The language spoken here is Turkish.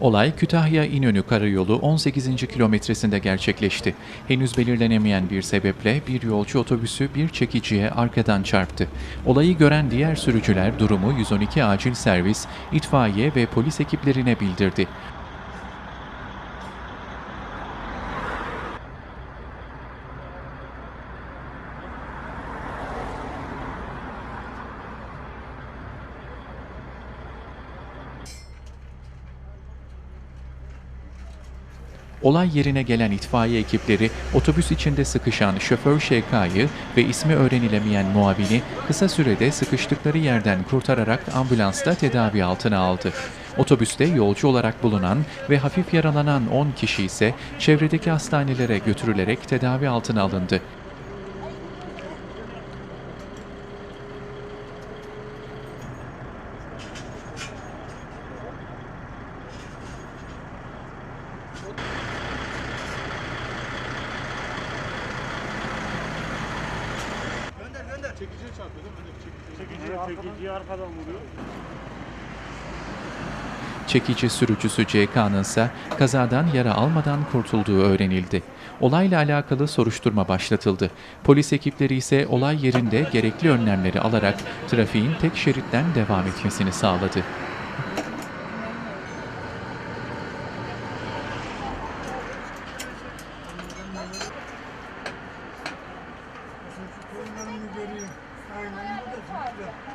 Olay Kütahya İnönü Karayolu 18. kilometresinde gerçekleşti. Henüz belirlenemeyen bir sebeple bir yolcu otobüsü bir çekiciye arkadan çarptı. Olayı gören diğer sürücüler durumu 112 acil servis, itfaiye ve polis ekiplerine bildirdi. Olay yerine gelen itfaiye ekipleri otobüs içinde sıkışan şoför Şevka'yı ve ismi öğrenilemeyen muavini kısa sürede sıkıştıkları yerden kurtararak ambulansta tedavi altına aldı. Otobüste yolcu olarak bulunan ve hafif yaralanan 10 kişi ise çevredeki hastanelere götürülerek tedavi altına alındı. Çekiciye çarpıyor değil mi? Çekici. Çekici, çekiciyi arkadan vuruyor. Çekici sürücüsü CK'nın ise kazadan yara almadan kurtulduğu öğrenildi. Olayla alakalı soruşturma başlatıldı. Polis ekipleri ise olay yerinde gerekli önlemleri alarak trafiğin tek şeritten devam etmesini sağladı. Aynen bu da